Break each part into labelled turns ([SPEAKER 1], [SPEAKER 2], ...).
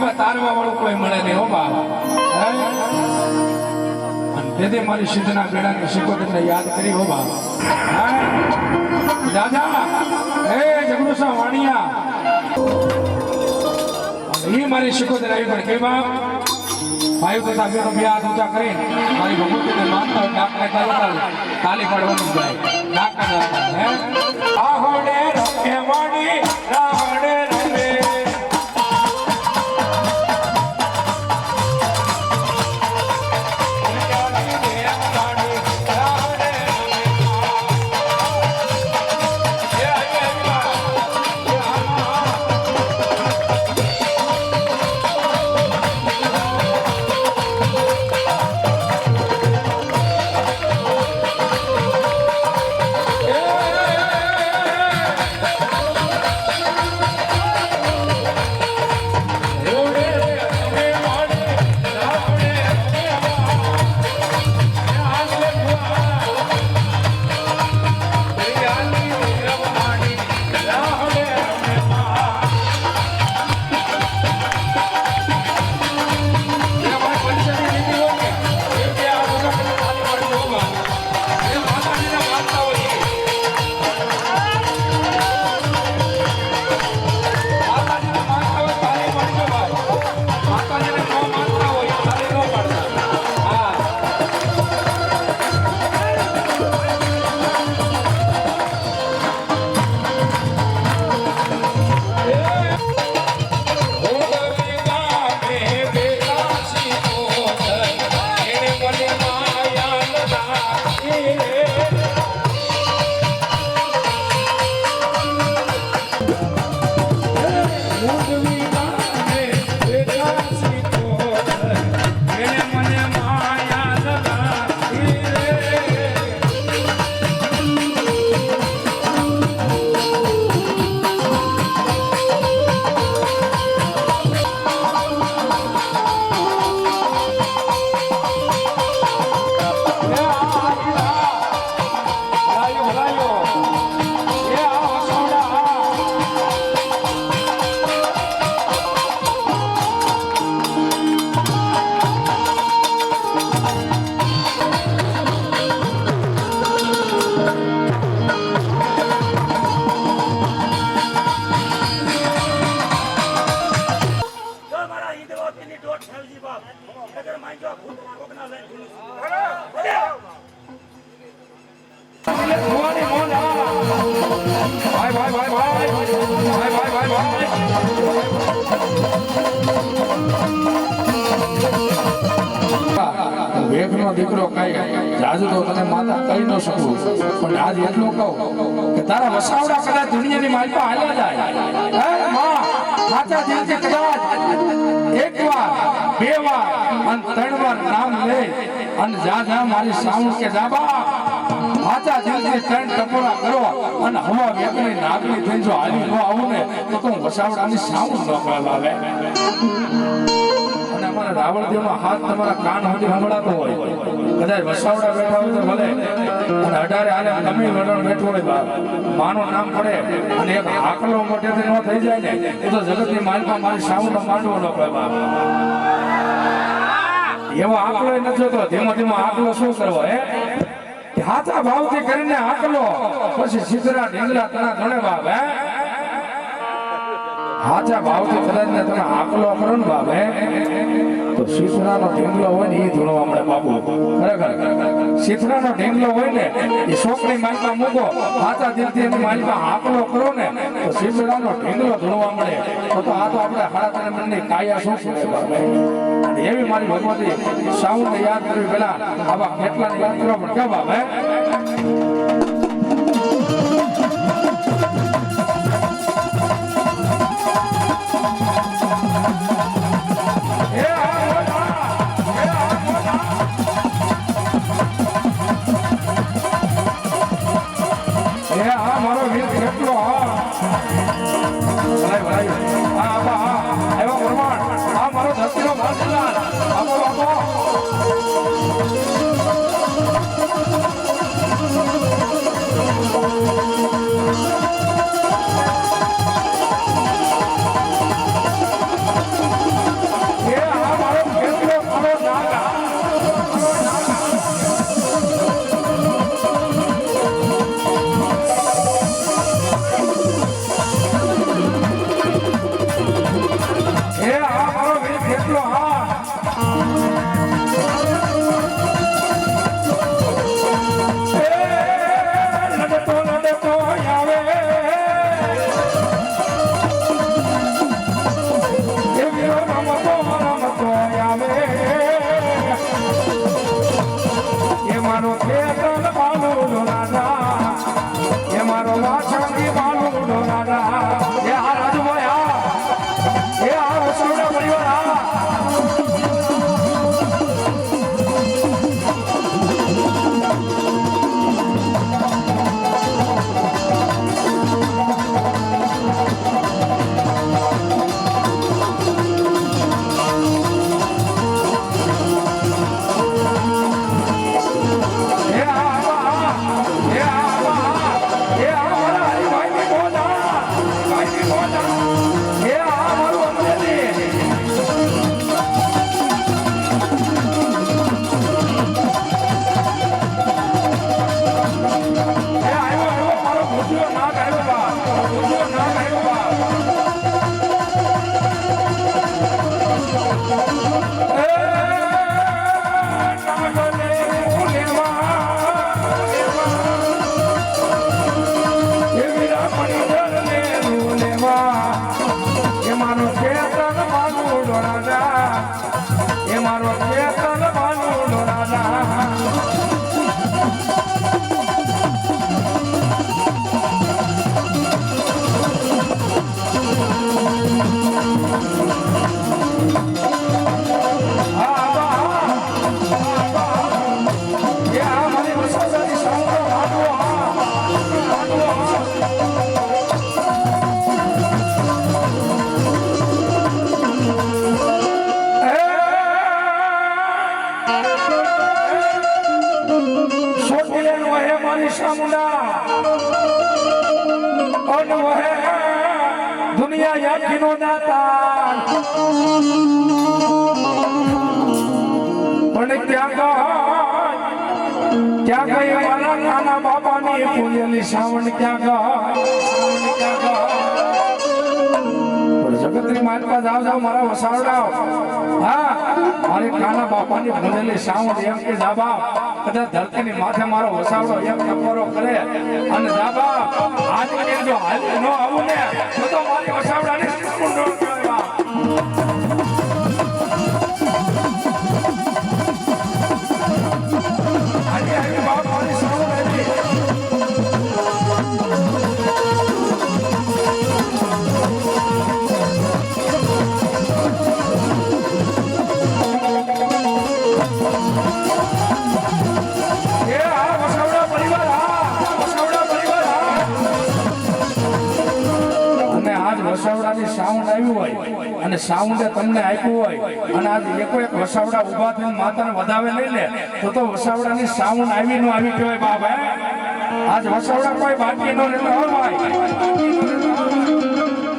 [SPEAKER 1] માલપા તારવા વાળું કોઈ મળે નહીં, હો બા? તેથી મારી સિદ્ધના બેડાની શિકોતરને યાદ કરી, હો બા દાદા, હે જગડુસા વાણિયા. મારી ભાઈ તથા બેનો કરી વેગનો દીકરો કઈ કહી ન શકું, પણ આજ એટલું કહું કે તારા વસાવડા કદાચ એક વાર, બે વાર, અને ત્રણ વાર નામ લે અને જા જા મારી સાઉન્ડ કે જાબા સાચા દિલથી ત્રણ ટપોરા કરો. અને હવા વેગની નાગની થઈ જો હાલી ન આવું ને, તો તું વસાવડાની સાઉન્ડ ન બોલાવે અને અમારા હાથ તમારા કાન સુધી સંભળાતો હોય. અઢારે આને ગમે વડણ બેઠું હોય બાપ. માનું નામ પડે. અને એક આકલો મોટેથી થઈ જાય ને, એ તો જગતની માલમાં મારી સાઉન્ડ માંડવો ન પડે બાપ. એવો આકલો નથી હોતો ધીમો ધીમો આકલો શું કરવો, હે? હાથા ભાવથી કરીને આકલો પછી સીધરા ઢીંગલા તણા ત્રણે બાપ, હે? હાચા ભાવથી કદાચ ને તમે આકલો કરો ને બાપ, હે? તો શીતળાનો ઢીંગલો હોય ને એ ધૂણવા મળે બાપુ. ખરેખર. શીતળાનો ઢીંગલો હોય ને એ છોકરી માલમાં મૂકો. હાચા દિલથી એની માલમાં આકલો કરો ને. તો શીતળાનો ઢીંગલો ધોળવા મળે. તો તો આ તો આપણે હાડા તને મનની કાયા શું છે? એવી મારી ભગવતી સાઉન્ડ યાદ કરવી પેલા આવા કેટલા યાદ કરવા પણ કેવા બાપ મારો મિત્ર એટલો હા. એવા પ્રમાણ. આ મારો ધરતીનો માલ આ મારો દુનિયા યાકીનો દાતા પણ ગઈ, ત્યાં ગઈ મારા નાના બાપાની પૂજેલી શ્રાવણ ક્યાં ગઈ. ક્યાં જગતની માલપા જાવ જાવ, મારા વસાવડા હા, મારે બાપાની ભૂલેલી સાવણ એમ કે જાબા કદાચ મારો વસાવડો અને દાદા આજે જો હાલ ન આવું ને તો મારી વસાવડાની સાઉન્ડે તમને આપ્યું હોય અને આજ એકો એક વસાવડા ઊભા થઈને માતાને વધાવે લઈ લે, તો તો વસાવડાની સાઉન્ડ આવી ન આવી કહેવાય બાબા આજ વસાવડા કોઈ બાકી ન રહેતો હોય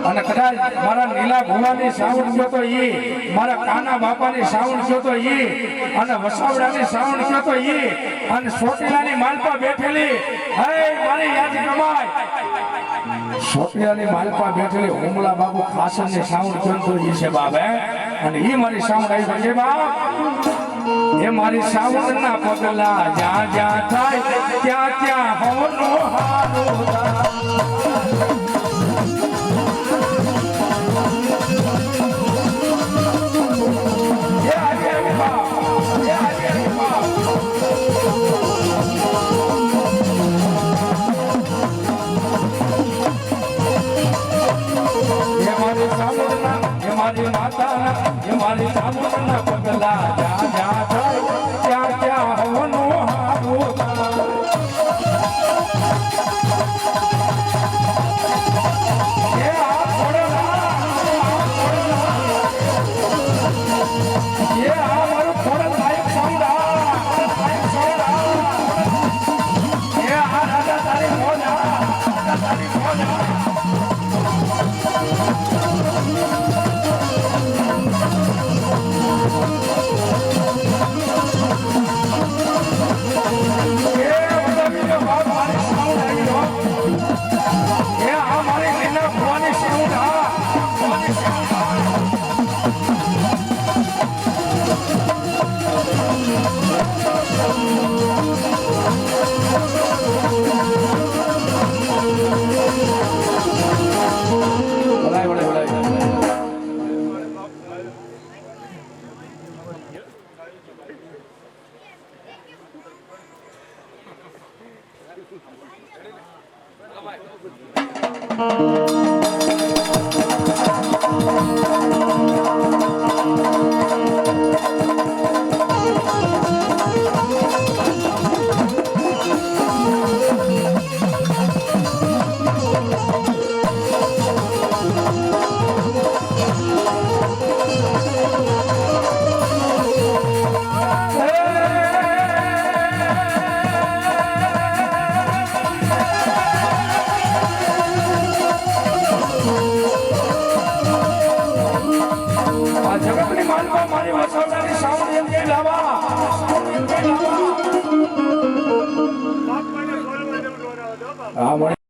[SPEAKER 1] અને કદાચ મારા નીલા ભુવાની સાઉન્ડ થયો તો ઈ, મારા કાના બાપાની સાઉન્ડ થયો તો ઈ, અને વસાવડાની સાઉન્ડ થયો તો ઈ, અને સોટીલાની માલપા બેઠેલી. હે મારી યાદ કમાય. સોટીલાની માલપા બેઠેલી હુમલા બાબુ ખાસનની સાઉન્ડ તો ઈ છે બાબે અને ઈ મારી સાઉન્ડ આવી છે બાપ. એ મારી સાઉન્ડ ના પગલા જ્યાં જ્યાં થાય, ત્યાં ત્યાં હોનો હારો થાય. જગતની મારી વસાવડાની સાવડી એમ કે લાવા. સાવડી એમ કે લાવા
[SPEAKER 2] બાપ મને બોલવા દેવું દોરાવો દો બાપ.
[SPEAKER 1] હા મળી